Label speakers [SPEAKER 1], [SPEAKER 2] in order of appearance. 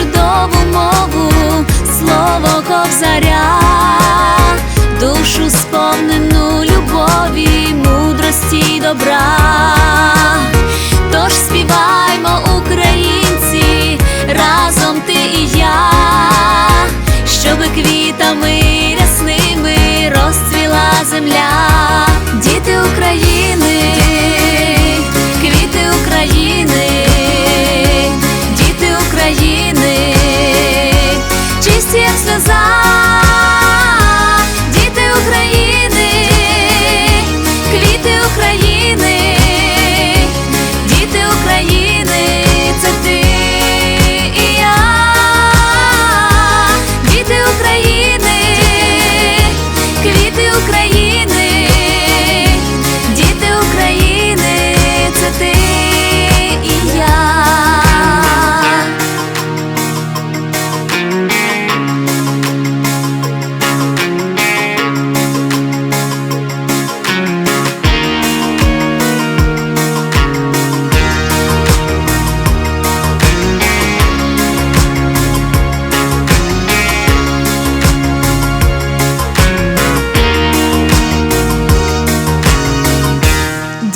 [SPEAKER 1] чудову мову, слово ковзаря, душу сповнену любові, мудрості й добра. захищати